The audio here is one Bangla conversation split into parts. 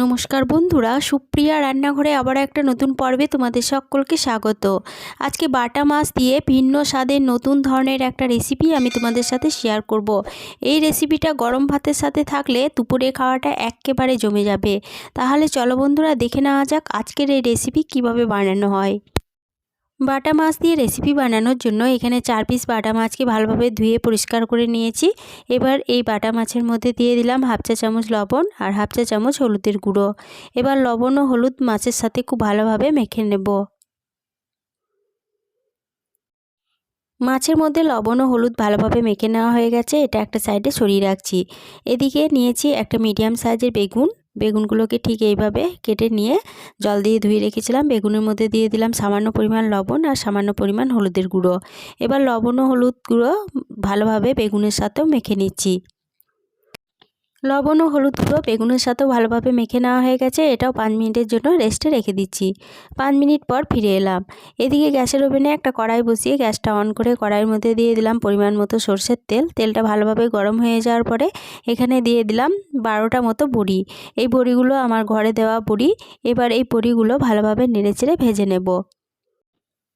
নমস্কার বন্ধুরা, সুপ্রিয়া রান্নাঘরে আবার একটা নতুন পর্বে তোমাদের সকলকে স্বাগত। আজকে বাটা মাছ দিয়ে ভিন্ন স্বাদের নতুন ধরনের একটা রেসিপি আমি তোমাদের সাথে শেয়ার করব। এই রেসিপিটা গরম ভাতের সাথে থাকলে দুপুরে খাওয়াটা একেবারে জমে যাবে। তাহলে চলো বন্ধুরা, দেখে নেওয়া যাক আজকের এই রেসিপি কীভাবে বানানো হয়। বাটা মাছ দিয়ে রেসিপি বানানোর জন্য এখানে চার পিস বাটা মাছকে ভালোভাবে ধুয়ে পরিষ্কার করে নিয়েছি। এবার এই বাটা মাছের মধ্যে দিয়ে দিলাম হাফ চা চামচ লবণ আর হাফ চা চামচ হলুদের গুঁড়ো। এবার লবণ ও হলুদ মাছের সাথে খুব ভালোভাবে মেখে নেব। মাছের মধ্যে লবণ ও হলুদ ভালোভাবে মেখে নেওয়া হয়ে গেছে, এটা একটা সাইডে সরিয়ে রাখছি। এদিকে নিয়েছি একটা মিডিয়াম সাইজের বেগুন। বেগুনগুলোকে ঠিক এইভাবে কেটে নিয়ে জল দিয়ে ধুয়ে রেখেছিলাম। বেগুনের মধ্যে দিয়ে দিলাম সামান্য পরিমাণ লবণ আর সামান্য পরিমাণ হলুদের গুঁড়ো। এবার লবণ ও হলুদ গুঁড়ো ভালোভাবে বেগুনের সাথেও মেখে নিচ্ছি। লবণ ও হলুদ গুঁড়ো বেগুনের সাথেও ভালোভাবে মেখে নেওয়া হয়ে গেছে। এটাও পাঁচ মিনিটের জন্য রেস্টে রেখে দিচ্ছি। পাঁচ মিনিট পর ফিরে এলাম। এদিকে গ্যাসের ওভেনে একটা কড়াই বসিয়ে গ্যাসটা অন করে কড়াইয়ের মধ্যে দিয়ে দিলাম পরিমাণ মতো সর্ষের তেল। তেলটা ভালোভাবে গরম হয়ে যাওয়ার পরে এখানে দিয়ে দিলাম বারোটা মতো বড়ি। এই বড়িগুলো আমার ঘরে দেওয়া বড়ি। এবার এই বড়িগুলো ভালোভাবে নেড়েচেড়ে ভেজে নেব।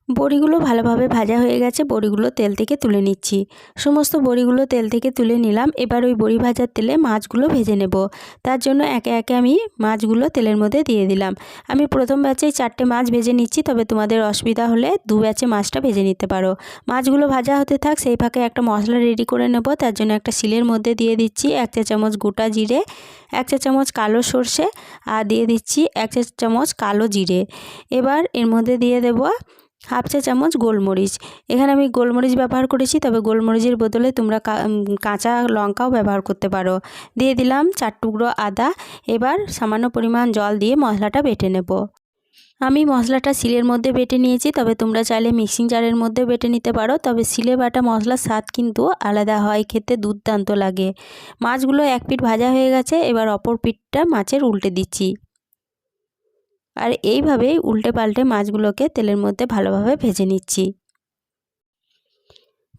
বড়িগুলো ভালোভাবে ভাজা হয়ে গেছে, বড়িগুলো তেল থেকে তুলে নিচ্ছি। সমস্ত বড়িগুলো তেল থেকে তুলে নিলাম, এবার ওই বড়ি ভাজার তেলে মাছগুলো ভেজে নেব। তার জন্য একে একে আমি মাছগুলো তেলের মধ্যে দিয়ে দিলাম। আমি প্রথম ব্যাচেই চারটে মাছ ভেজে নিচ্ছি, তবে তোমাদের অসুবিধা হলে দু ব্যাচে মাছটা ভেজে নিতে পারো। মাছগুলো ভাজা হতে থাক, সেই ফাঁকে একটা মশলা রেডি করে নেব, তার জন্য একটা শিলের মধ্যে দিয়ে দিচ্ছি এক চা চামচ গোটা জিরে, এক চা চামচ কালো সর্ষে, আর দিয়ে দিচ্ছি এক চা চামচ কালো জিরে। এবার এর মধ্যে দিয়ে দেবো হাফ চা চামচ গোলমরিচ। এখানে আমি গোলমরিচ ব্যবহার করেছি, তবে গোলমরিচের বদলে তোমরা কাঁচা লঙ্কাও ব্যবহার করতে পারো। দিয়ে দিলাম চার টুকরো আদা। এবার সামান্য পরিমাণ জল দিয়ে মশলাটা বেটে নেব। আমি মশলাটা শিলের মধ্যে বেটে নিয়েছি, তবে তোমরা চাইলে মিক্সিং জারের মধ্যে বেটে নিতে পারো। তবে শিলে বাটা মশলার স্বাদ কিন্তু আলাদা হয়, খেতে দুর্দান্ত লাগে। মাছগুলো এক পিঠ ভাজা হয়ে গেছে, এবার অপর পিঠটা মাছের উল্টে দিচ্ছি। আর এইভাবেই উল্টে পাল্টে মাছগুলোকে তেলের মধ্যে ভালোভাবে ভেজে নিচ্ছি।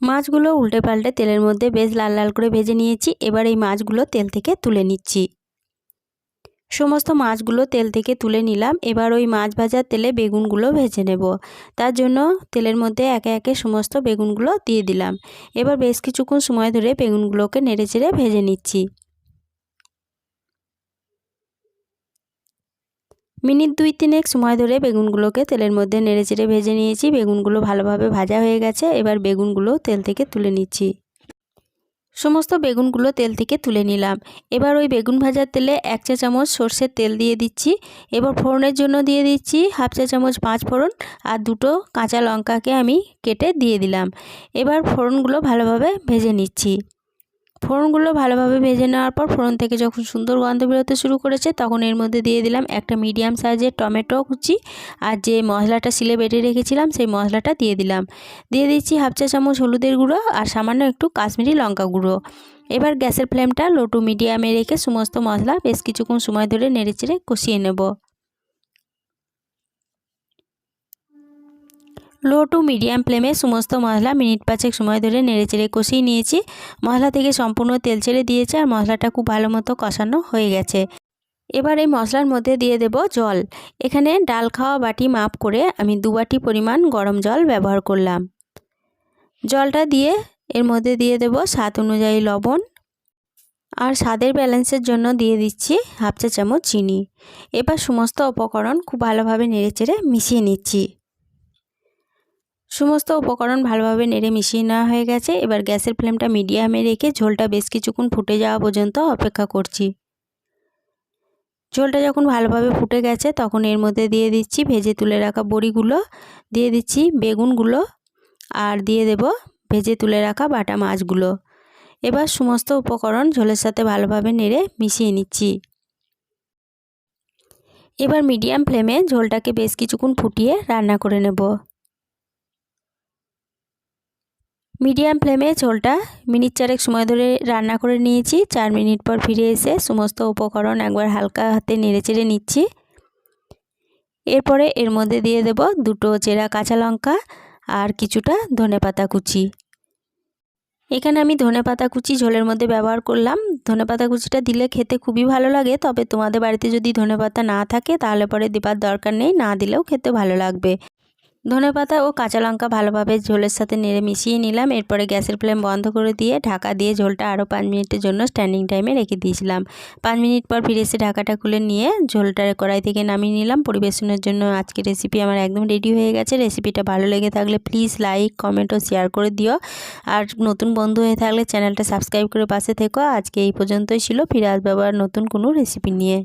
মাছগুলো উল্টে পাল্টে তেলের মধ্যে বেশ লাল লাল করে ভেজে নিয়েছি, এবার এই মাছগুলো তেল থেকে তুলে নিচ্ছি। সমস্ত মাছগুলো তেল থেকে তুলে নিলাম, এবার ওই মাছ ভাজার তেলে বেগুনগুলো ভেজে নেব। তার জন্য তেলের মধ্যে একে একে সমস্ত বেগুনগুলো দিয়ে দিলাম। এবার বেশ কিছুক্ষণ সময় ধরে বেগুনগুলোকে নেড়ে চেড়ে ভেজে নিচ্ছি। মিনিট দুই তিনেক সময় ধরে বেগুনগুলোকে তেলের মধ্যে নেড়ে চেড়ে ভেজে নিয়েছি। বেগুনগুলো ভালোভাবে ভাজা হয়ে গেছে। এবার বেগুনগুলো তেল থেকে তুলে নিচ্ছি। সমস্ত বেগুনগুলো তেল থেকে তুলে নিলাম। এবার ওই বেগুন ভাজার তেলে এক চা চামচ সর্ষের তেল দিয়ে দিচ্ছি। এবার ফোড়নের জন্য দিয়ে দিচ্ছি হাফ চা চামচ পাঁচ ফোড়ন আর দুটো কাঁচা লঙ্কাকে আমি কেটে দিয়ে দিলাম। এবার ফোড়নগুলো ভালোভাবে ভেজে নিচ্ছি। ফোড়নগুলো ভালোভাবে ভেজে নেওয়ার পর ফোড়ন থেকে যখন সুন্দর গন্ধ বেরোতে শুরু করেছে, তখন এর মধ্যে দিয়ে দিলাম একটা মিডিয়াম সাইজের টমেটো কুচি আর যে মশলাটা সিলে বেটে রেখেছিলাম, সেই মশলাটা দিয়ে দিলাম। দিয়ে দিচ্ছি হাফ চা চামচ হলুদের গুঁড়ো আর সামান্য একটু কাশ্মীরি লঙ্কা গুঁড়ো। এবার গ্যাসের ফ্লেমটা লো টু মিডিয়ামে রেখে সমস্ত মশলা বেশ কিছুক্ষণ সময় ধরে নেড়েচেড়ে কষিয়ে নেব। লো টু মিডিয়াম ফ্লেমে সমস্ত মশলা মিনিট পাঁচেক সময় ধরে নেড়ে চেড়ে কষিয়ে নিয়েছি। মশলা থেকে সম্পূর্ণ তেল ছেড়ে দিয়েছে আর মশলাটা খুব ভালো মতো কষানো হয়ে গেছে। এবার এই মশলার মধ্যে দিয়ে দেব জল। এখানে ডাল খাওয়া বাটি মাপ করে আমি দু বাটি পরিমাণ গরম জল ব্যবহার করলাম। জলটা দিয়ে এর মধ্যে দিয়ে দেব স্বাদ অনুযায়ী লবণ। আর স্বাদের ব্যালেন্সের জন্য দিয়ে দিচ্ছি হাফ চা চামচ চিনি। এবার সমস্ত উপকরণ খুব ভালোভাবে নেড়ে চেড়ে মিশিয়ে নিচ্ছি। সমস্ত উপকরণ ভালোভাবে নেড়ে মিশিয়ে নেওয়া হয়ে গেছে। এবার গ্যাসের ফ্লেমটা মিডিয়ামে রেখে ঝোলটা বেশ কিছুক্ষণ ফুটে যাওয়া পর্যন্ত অপেক্ষা করছি। ঝোলটা যখন ভালোভাবে ফুটে গেছে, তখন এর মধ্যে দিয়ে দিচ্ছি ভেজে তুলে রাখা বড়িগুলো, দিয়ে দিচ্ছি বেগুনগুলো, আর দিয়ে দেব ভেজে তুলে রাখা বাটা মাছগুলো। এবার সমস্ত উপকরণ ঝোলের সাথে ভালোভাবে নেড়ে মিশিয়ে নিচ্ছি। এবার মিডিয়াম ফ্লেমে ঝোলটাকে বেশ কিছুক্ষণ ফুটিয়ে রান্না করে নেব। মিডিয়াম ফ্লেমে ঝোলটা মিনিট চারেক সময় ধরে রান্না করে নিয়েছি। চার মিনিট পর ফিরে এসে সমস্ত উপকরণ একবার হালকা হাতে নেড়ে চেড়ে নিচ্ছি। এরপরে এর মধ্যে দিয়ে দেব দুটো চেরা কাঁচা লঙ্কা আর কিছুটা ধনে পাতা কুচি। এখানে আমি ধনেপাতা কুচি ঝোলের মধ্যে ব্যবহার করলাম। ধনেপাতা কুচিটা দিলে খেতে খুবই ভালো লাগে, তবে তোমাদের বাড়িতে যদি ধনেপাতা না থাকে তাহলে পরে দেবার দরকার নেই, না দিলেও খেতে ভালো লাগবে। ধনেপাতা ও কাঁচা লঙ্কা ভালোভাবে ঝোলের সাথে নেড়ে মিশিয়ে নিলাম। এরপরে গ্যাসের ফ্লেম বন্ধ করে দিয়ে ঢাকা দিয়ে ঝোলটা আরও পাঁচ মিনিটের জন্য স্ট্যান্ডিং টাইমে রেখে দিয়েছিলাম। পাঁচ মিনিট পর ফিরে এসে ঢাকাটা খুলে নিয়ে ঝোলটা কড়াই থেকে নামিয়ে নিলাম। পরিবেশনের জন্য আজকে রেসিপি আমার একদম রেডি হয়ে গেছে। রেসিপিটা ভালো লেগে থাকলে প্লিজ লাইক কমেন্ট ও শেয়ার করে দিও। আর নতুন বন্ধু হয়ে থাকলে চ্যানেলটা সাবস্ক্রাইব করে পাশে থেকো। আজকে এই পর্যন্তই ছিল। ফিরে আসবে আবার নতুন কোনো রেসিপি নিয়ে।